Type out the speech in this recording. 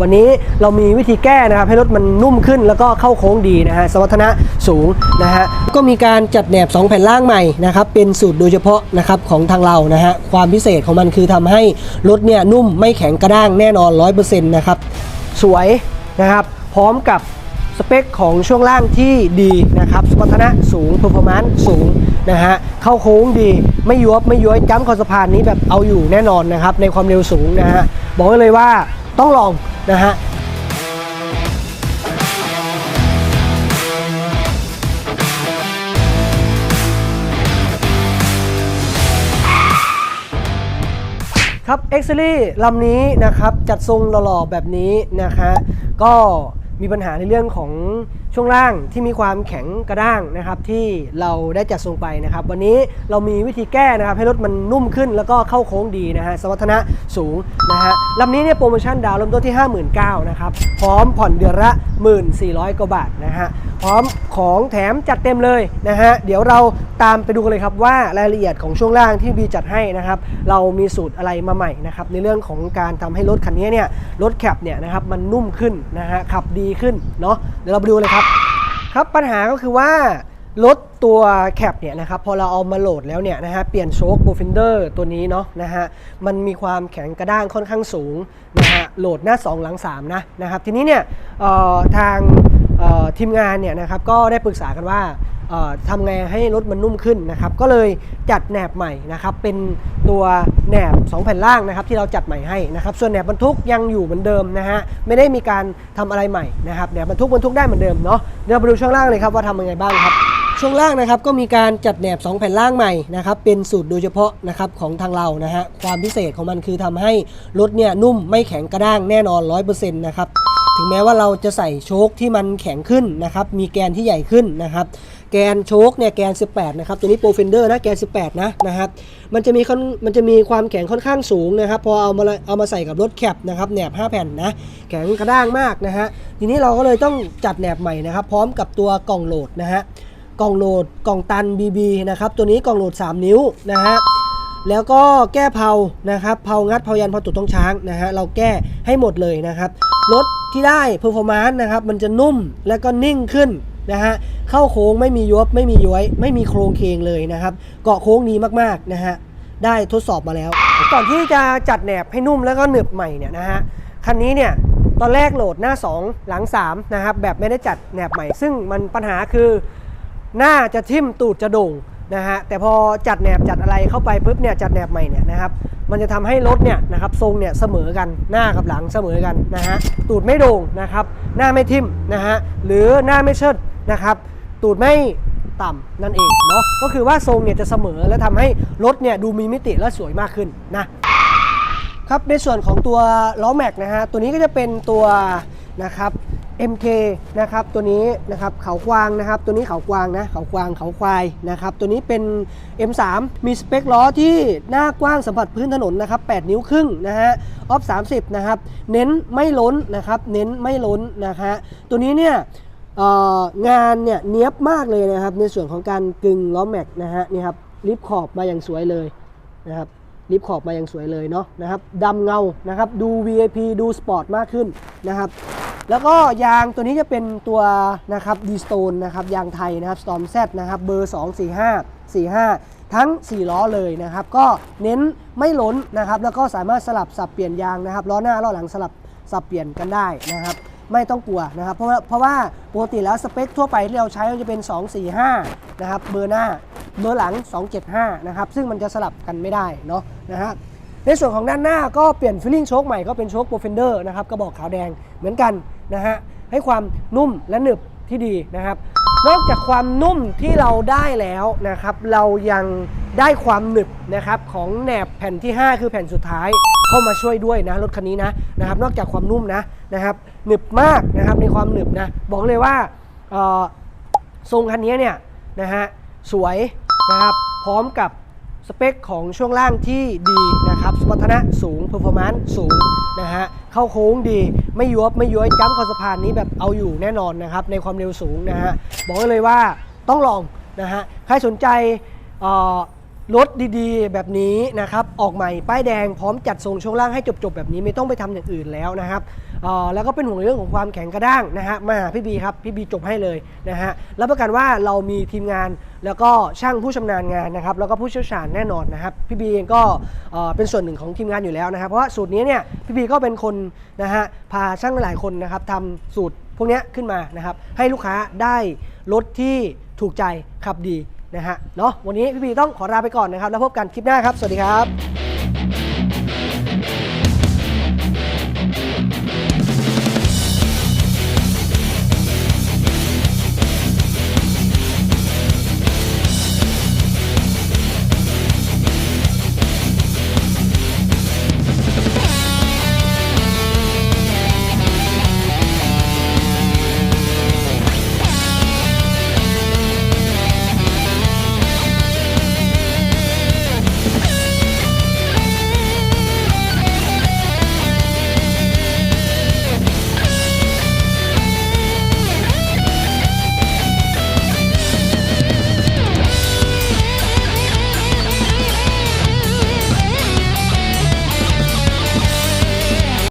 วันนี้เรามีวิธีแก้นะครับให้รถมันนุ่มขึ้นแล้วก็เข้าโค้งดีนะฮะสมรรถนะสูงนะฮะก็มีการจัดแหนบ 2 แผ่นล่างใหม่นะครับเป็นสูตรโดยเฉพาะนะครับของทางเรานะฮะความพิเศษของมันคือทำให้รถเนี่ยนุ่มไม่แข็งกระด้างแน่นอน 100%นะครับสวยนะครับพร้อมกับสเปคของช่วงล่างที่ดีนะครับสมรรถนะสูง performance สูงนะฮะเข้าโค้งดีไม่ยวบไม่ย้อยจ้ำคอสะพานนี้แบบเอาอยู่แน่นอนนะครับในความเร็วสูงนะฮะบอกไว้เลยว่า ต้องลองนะฮะครับ x อ e ลำนี้นะครับ จัดทรงหล่อๆแบบนี้นะคะก็ มีปัญหาในเรื่องของช่วงล่างที่มีความแข็งกระด้างนะครับ ที่เราได้จัดทรงไปนะครับ วันนี้เรามีวิธีแก้นะครับ ให้รถมันนุ่มขึ้นแล้วก็เข้าโค้งดีนะฮะสมรรถนะสูงนะฮะลำนี้เนี่ยโปรโมชั่นดาวเริ่มต้นที่ 59,000นะครับพร้อมผ่อนเดือนละ 1,400กว่าบาทนะฮะ พร้อมของแถมจัดเต็มเลยนะฮะเดี๋ยวเราตามไปดูกันเลยครับว่ารายละเอียดของช่วงล่างที่บีจัดให้นะครับ เรามีสูตรอะไรมาใหม่นะครับในเรื่องของการทำให้รถคันนี้เนี่ยรถแคปเนี่ยนะครับมันนุ่มขึ้นนะฮะขับดีขึ้นเนาะเดี๋ยวเราไปดูเลยครับ ครับปัญหาก็คือว่ารถตัวแคปเนี่ยนะครับพอเราเอามาโหลดแล้วเนี่ยนะฮะเปลี่ยนโชคโบฟินเดอร์ตัวนี้เนาะนะฮะมันมีความแข็งกระด้างค่อนข้างสูงนะฮะโหลดหน้า 2 หลัง 3 นะนะครับทีนี้เนี่ยเอ่อทาง ทีมงานเนี่ยนะครับก็ได้ปรึกษากันว่าทำไงให้รถมันนุ่มขึ้นนะครับก็เลยจัดแหนบใหม่นะครับเป็นตัวแหนบ 2 แผ่นล่างนะครับที่เราจัดใหม่ให้นะครับส่วนแหนบบรรทุกยังอยู่เหมือนเดิมนะฮะไม่ได้มีการทำอะไรใหม่นะครับแหนบบรรทุกบรรทุกได้เหมือนเดิมเนาะเดี๋ยวเราไปดูช่วงล่างเลยครับว่าทำยังไงบ้างครับ ช่วงล่างนะครับก็มีการจัดแหนบ 2 แผ่นล่างใหม่นะครับเป็นสูตรโดยเฉพาะนะครับของทางเรานะฮะความพิเศษของมันคือทำให้รถเนี่ยนุ่มไม่แข็งกระด้างแน่นอน 100%นะครับ ถึงแม้ว่าเราจะใส่โชคที่มันแข็งขึ้นนะครับ มีแกนที่ใหญ่ขึ้นนะครับ แกนโชคเนี่ยแกน 18 นะครับ ตัวนี้โปรเฟนเดอร์นะแกน 18 นะนะครับ มันจะมีค่อนมันจะมีความแข็งค่อนข้างสูงนะครับ พอเอามาเอามาใส่กับรถแคปนะครับแหนบ 5 แผ่นนะแข็งกระด้างมากนะฮะทีนี้เราก็เลยต้องจัดแหนบใหม่นะครับ พร้อมกับตัวกล่องโหลดนะฮะกล่องโหลดกล่องตัน BB นะครับตัวนี้กล่องโหลด 3 นิ้วนะฮะแล้วก็แก้เพานะครับเพางัดเพายันเพาตุดต้องช้างนะฮะเราแก้ให้หมดเลยนะครับ รถ ที่ได้เพอร์ฟอร์มานซ์นะครับมันจะนุ่มและก็นิ่งขึ้นนะฮะเข้าโค้งไม่มียวบไม่มีย้อยไม่มีโครงเคงเลยนะครับ เกาะโค้งดีมากๆนะฮะได้ทดสอบมาแล้ว ก่อนที่จะจัดแหนบให้นุ่มแล้วก็หนึบใหม่เนี่ยนะฮะคันนี้เนี่ยตอนแรกโหลดหน้า 2 หลัง3นะครับแบบไม่ได้จัดแหนบใหม่ ซึ่งมันปัญหาคือหน้าจะทิ่มตูดจะโด่ง นะฮะแต่พอจัดแหนบจัดอะไรเข้าไปปุ๊บเนี่ยจัดแหนบใหม่เนี่ยนะครับมันจะทำให้รถเนี่ยนะครับทรงเนี่ยเสมอกันหน้ากับหลังเสมอกันนะฮะตูดไม่โด่งนะครับหน้าไม่ทิ่มนะฮะหรือหน้าไม่เชิดนะครับตูดไม่ต่ำนั่นเองเนาะก็คือว่าทรงเนี่ยจะเสมอและทำให้รถเนี่ยดูมีมิติและสวยมากขึ้นนะครับในส่วนของตัวล้อแม็กนะฮะตัวนี้ก็จะเป็นตัวนะครับ MK นะครับตัวนี้นะครับเขากวางนะครับตัวนี้เขากวางนะเขากวางเขาควายนะครับตัวนี้เป็น M3 มีสเปคล้อที่หน้ากว้างสัมผัสพื้นถนนนะครับ8นิ้วครึ่งนะฮะออฟ30นะครับเน้นไม่ล้นนะครับเน้นไม่ล้นนะฮะตัวนี้เนี่ยงานเนี่ยเนี้ยบมากเลยนะครับในส่วนของการกึงล้อแม็กนะฮะนี่ครับลิฟขอบมาอย่างสวยเลยนะครับลิฟขอบมาอย่างสวยเลยเนาะนะครับดำเงานะครับ ดู VIP ดูสปอร์ตมากขึ้นนะครับ แล้วก็ยางตัวนี้จะเป็นตัวนะครับดีสโตนนะครับยางไทยนะครับ Storm Z นะครับเบอร์ 245 45 ทั้ง 4 ล้อเลยนะครับ ก็เน้นไม่ล้นนะครับ แล้วก็สามารถสลับสับเปลี่ยนยางนะครับล้อหน้าล้อหลังสลับสับเปลี่ยนกันได้นะครับ ไม่ต้องกลัวนะครับ เพราะเพราะว่าปกติแล้วสเปคทั่วไปที่เราใช้จะเป็น 245 นะครับเบอร์หน้าเบอร์หลัง 275 นะครับ ซึ่งมันจะสลับกันไม่ได้เนาะนะฮะในส่วนของด้านหน้าก็เปลี่ยนฟิลลิ่งโชคใหม่ก็เป็นโชคโปรเฟนเดอร์นะครับกระบอกขาวแดงเหมือนกัน นะฮะให้ความนุ่มและหนึบที่ดีนะครับ นอกจากความนุ่มที่เราได้แล้วนะครับ เรายังได้ความหนึบนะครับของแหนบแผ่นที่ 5 คือแผ่นสุดท้ายเข้ามาช่วยด้วยนะรถคันนี้นะนะครับ นอกจากความนุ่มนะนะครับหนึบมากนะครับในความหนึบนะบอกเลยว่าทรงคันนี้เนี่ยนะฮะสวยนะครับพร้อมกับ สเปคของช่วงล่างที่ดีนะครับสมรรถนะสูง performance สูงนะฮะเข้าโค้งดีไม่ยวบไม่ย้อยจ้ำคอสะพานนี้แบบเอาอยู่แน่นอนนะครับในความเร็วสูงนะฮะบอกเลยว่าต้องลองนะฮะใครสนใจอ่อ รถดีๆ แบบนี้นะครับ ออกใหม่ป้ายแดงพร้อมจัดทรงช่วงล่างให้จบๆ แบบนี้ไม่ต้องไปทำอย่างอื่นแล้วนะครับออแล้วก็เป็นห่วงเรื่องของความแข็งกระด้างนะฮะมาหาพี่บีครับ พี่บีจบให้เลยนะฮะรับประกันว่าเรามีทีมงานแล้วก็ช่างผู้ชำนาญงานนะครับ แล้วก็ผู้เชี่ยวชาญแน่นอนนะครับ พี่บีเองก็เอ่อเป็นส่วนหนึ่งของทีมงานอยู่แล้วนะครับ เพราะว่าสูตรนี้เนี่ยพี่บีก็เป็นคนนะฮะพาช่างหลายคนนะครับทำสูตรพวกนี้ขึ้นมานะครับให้ลูกค้าได้รถที่ถูกใจขับดี นะฮะเนาะวันนี้พี่บีต้องขอลาไปก่อนนะครับ แล้วพบกันคลิปหน้าครับ สวัสดีครับ